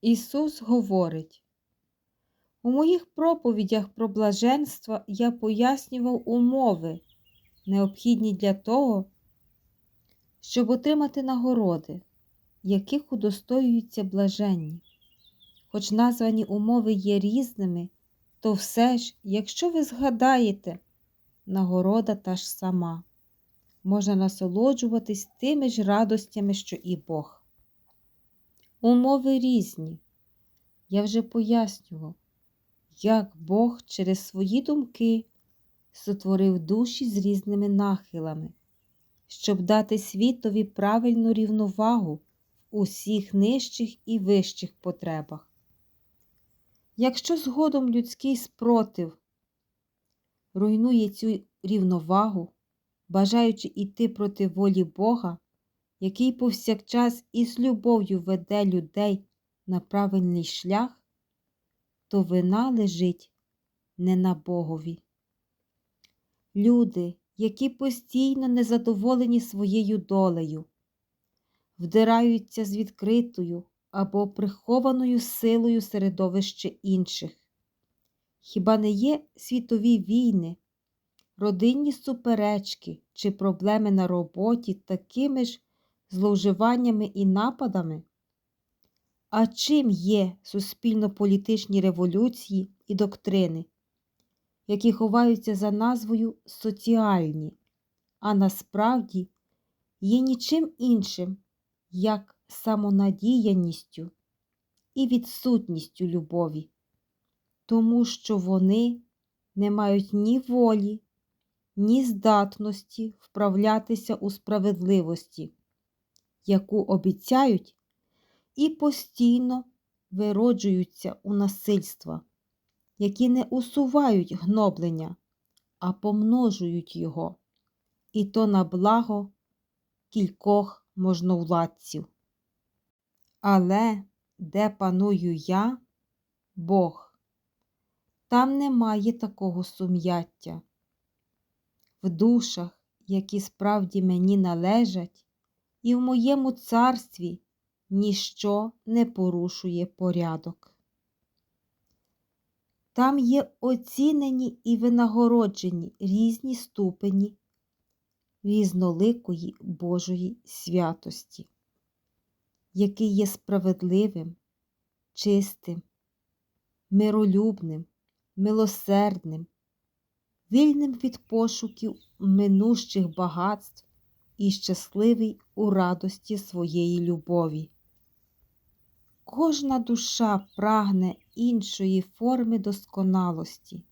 Ісус говорить, у моїх проповідях про блаженство я пояснював умови, необхідні для того, щоб отримати нагороди, яких удостоюються блаженні. Хоч названі умови є різними, то все ж, якщо ви згадаєте, нагорода та ж сама, можна насолоджуватись тими ж радостями, що і Бог. Умови різні. Я вже пояснював, як Бог через свої думки сотворив душі з різними нахилами, щоб дати світові правильну рівновагу в усіх нижчих і вищих потребах. Якщо згодом людський спротив руйнує цю рівновагу, бажаючи йти проти волі Бога, який повсякчас із любов'ю веде людей на правильний шлях, то вина лежить не на Богові. Люди, які постійно незадоволені своєю долею, вдираються з відкритою або прихованою силою середовище інших. Хіба не є світові війни, родинні суперечки чи проблеми на роботі такими ж зловживаннями і нападами? А чим є суспільно-політичні революції і доктрини, які ховаються за назвою соціальні, а насправді є нічим іншим, як самонадіяністю і відсутністю любові, тому що вони не мають ні волі, ні здатності вправлятися у справедливості, яку обіцяють і постійно вироджуються у насильства, які не усувають гноблення, а помножують його, і то на благо кількох можновладців. Але де паную я, Бог, там немає такого сум'яття. В душах, які справді мені належать, і в моєму царстві ніщо не порушує порядок. Там є оцінені і винагороджені різні ступені різноликої Божої святості, який є справедливим, чистим, миролюбним, милосердним, вільним від пошуків минущих багатств і щасливий у радості своєї любові. Кожна душа прагне іншої форми досконалості.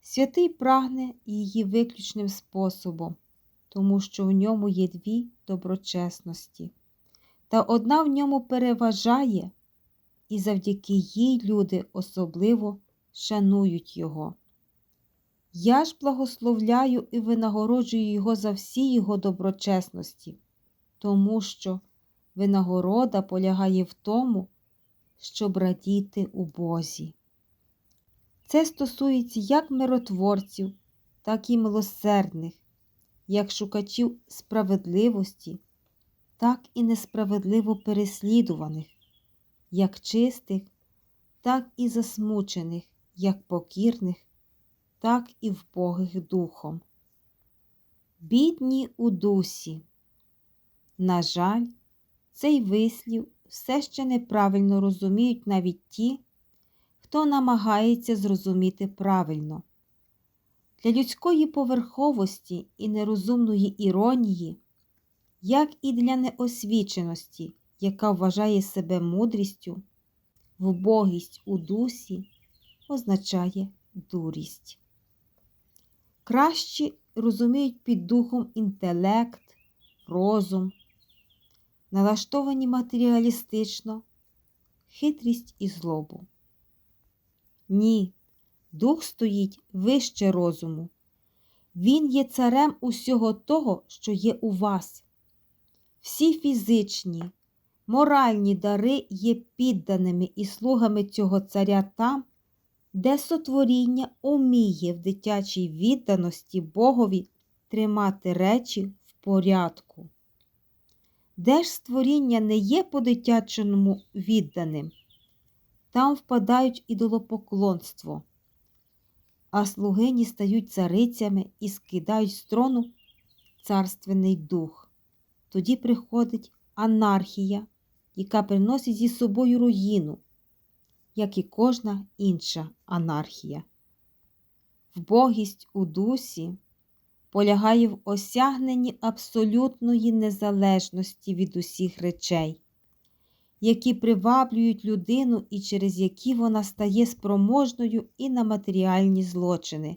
Святий прагне її виключним способом, тому що в ньому є дві доброчесності, та одна в ньому переважає, і завдяки їй люди особливо шанують його. Я ж благословляю і винагороджую його за всі його доброчесності, тому що винагорода полягає в тому, щоб радіти у Бозі. Це стосується як миротворців, так і милосердних, як шукачів справедливості, так і несправедливо переслідуваних, як чистих, так і засмучених, як покірних, так і вбогих духом. Бідні у дусі. На жаль, цей вислів все ще неправильно розуміють навіть ті, хто намагається зрозуміти правильно. Для людської поверховості і нерозумної іронії, як і для неосвіченості, яка вважає себе мудрістю, вбогість у дусі означає дурість. Кращі розуміють під духом інтелект, розум, налаштовані матеріалістично, хитрість і злобу. Ні, дух стоїть вище розуму. Він є царем усього того, що є у вас. Всі фізичні, моральні дари є підданими і слугами цього царя там, де сотворіння уміє в дитячій відданості Богові тримати речі в порядку. Де ж створіння не є по-дитячому відданим, там впадають ідолопоклонство, а слугині стають царицями і скидають з трону царственний дух. Тоді приходить анархія, яка приносить зі собою руїну, як і кожна інша анархія. Вбогість у дусі полягає в осягненні абсолютної незалежності від усіх речей, які приваблюють людину і через які вона стає спроможною і на матеріальні злочини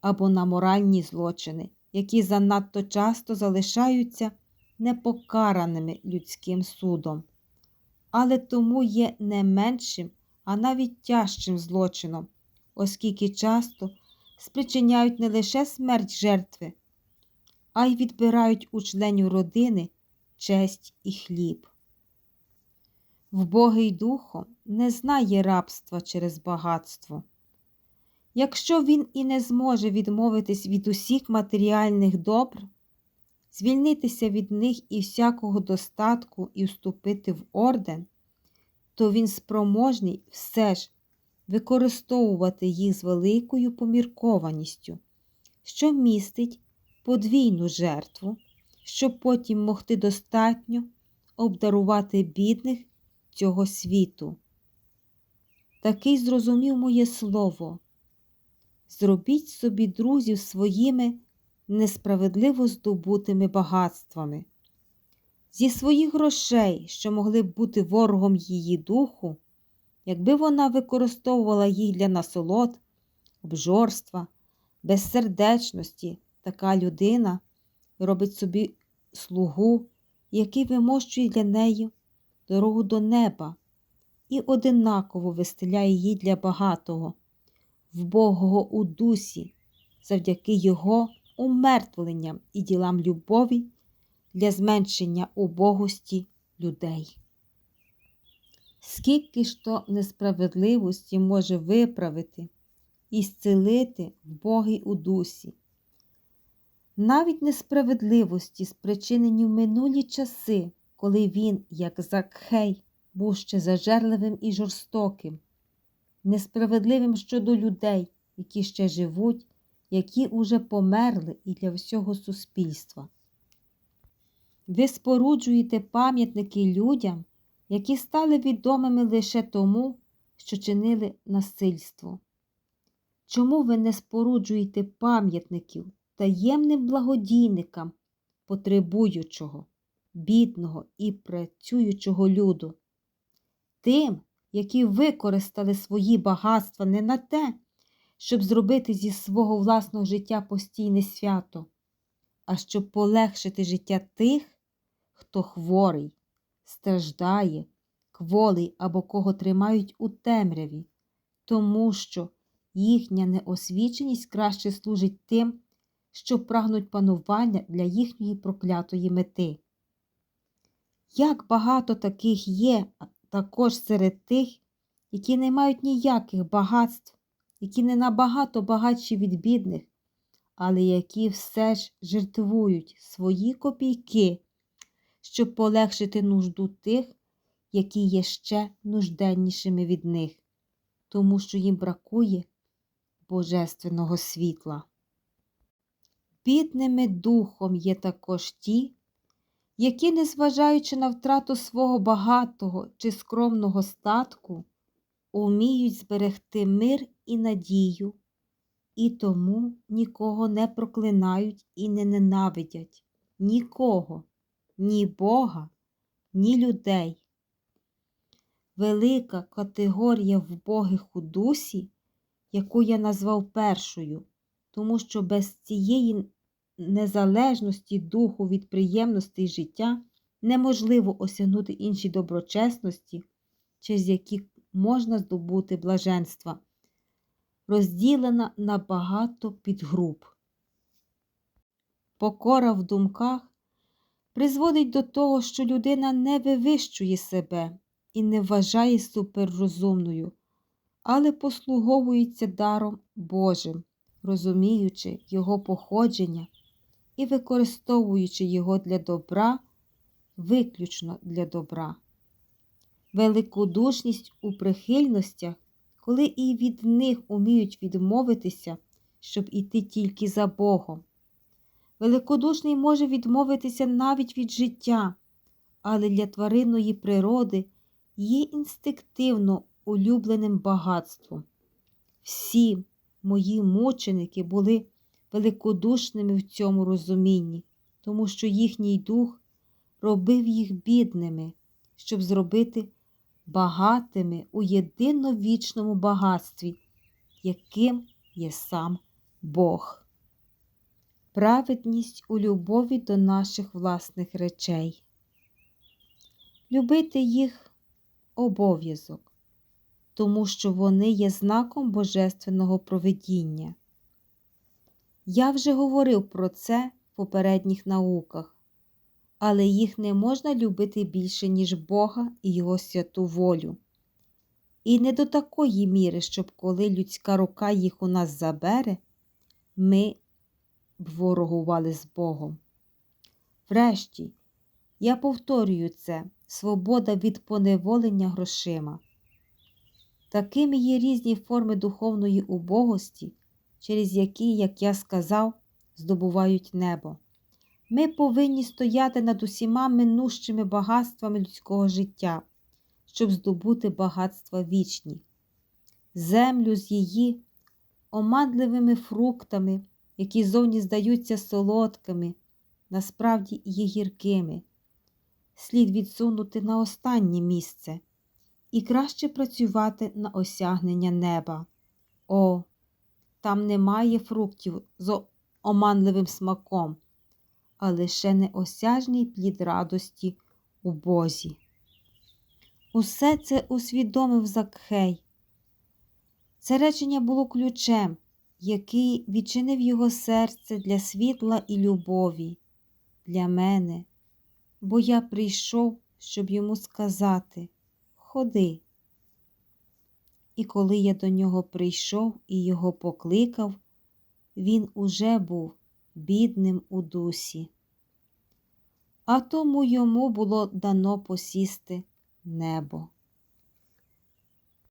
або на моральні злочини, які занадто часто залишаються непокараними людським судом, але тому є не меншим, а навіть тяжчим злочином, оскільки часто спричиняють не лише смерть жертви, а й відбирають у членів родини честь і хліб. Вбогий духом не знає рабства через багатство. Якщо він і не зможе відмовитись від усіх матеріальних добр, звільнитися від них і всякого достатку і вступити в орден, то він спроможний все ж використовувати їх з великою поміркованістю, що містить подвійну жертву, щоб потім могти достатньо обдарувати бідних цього світу. Такий зрозумів моє слово. Зробіть собі друзів своїми несправедливо здобутими багатствами. Зі своїх грошей, що могли б бути ворогом її духу, якби вона використовувала їх для насолод, обжорства, безсердечності, така людина робить собі слугу, який вимощує для неї дорогу до неба і одинаково вистеляє її для багатого, вбогого у дусі, завдяки його умертвленням і ділам любові для зменшення убогості людей. Скільки ж то несправедливості може виправити і зцілити вбогий у дусі. Навіть несправедливості, спричинені в минулі часи, коли він, як Закхей, був ще зажерливим і жорстоким, несправедливим щодо людей, які ще живуть, які уже померли і для всього суспільства. Ви споруджуєте пам'ятники людям, які стали відомими лише тому, що чинили насильство. Чому ви не споруджуєте пам'ятників таємним благодійникам, потребуючого, бідного і працюючого люду? Тим, які використали свої багатства не на те, щоб зробити зі свого власного життя постійне свято, а щоб полегшити життя тих, хто хворий, страждає, кволий або кого тримають у темряві, тому що їхня неосвіченість краще служить тим, що прагнуть панування для їхньої проклятої мети. Як багато таких є також серед тих, які не мають ніяких багатств, які не набагато багатші від бідних, але які все ж жертвують свої копійки, щоб полегшити нужду тих, які є ще нужденнішими від них, тому що їм бракує божественного світла. Бідними духом є також ті, які, незважаючи на втрату свого багатого чи скромного статку, уміють зберегти мир і надію, і тому нікого не проклинають і не ненавидять, нікого, ні Бога, ні людей. Велика категорія вбогих у дусі, яку я назвав першою, тому що без цієї незалежності духу від приємностей життя неможливо осягнути інші доброчесності, через які можна здобути блаженства, розділена на багато підгруп. Покора в думках призводить до того, що людина не вивищує себе і не вважає суперрозумною, але послуговується даром Божим, розуміючи його походження і використовуючи його для добра виключно для добра. Великодушність у прихильностях, коли і від них уміють відмовитися, щоб іти тільки за Богом. Великодушний може відмовитися навіть від життя, але для тваринної природи є інстинктивно улюбленим багатством. Всі мої мученики були великодушними в цьому розумінні, тому що їхній дух робив їх бідними, щоб зробити багатими у єдиновічному багатстві, яким є сам Бог. Праведність у любові до наших власних речей. Любити їх обов'язок, тому що вони є знаком божественного провидіння. Я вже говорив про це в попередніх науках, але їх не можна любити більше, ніж Бога і Його святу волю. І не до такої міри, щоб коли людська рука їх у нас забере, ми ворогували з Богом. Врешті, я повторюю це свобода від поневолення грошима. Такими є різні форми духовної убогості, через які, як я сказав, здобувають небо. Ми повинні стояти над усіма минущими багатствами людського життя, щоб здобути багатства вічні, землю з її оманливими фруктами, які зовні здаються солодкими, насправді є гіркими. Слід відсунути на останнє місце і краще працювати на осягнення неба. О, там немає фруктів з оманливим смаком, а лише неосяжний плід радості у Бозі. Усе це усвідомив Закхей. Це речення було ключем, який відчинив його серце для світла і любові, для мене, бо я прийшов, щоб йому сказати Ходи. І коли я до нього прийшов і його покликав, він уже був бідним у дусі. А тому йому було дано посісти небо.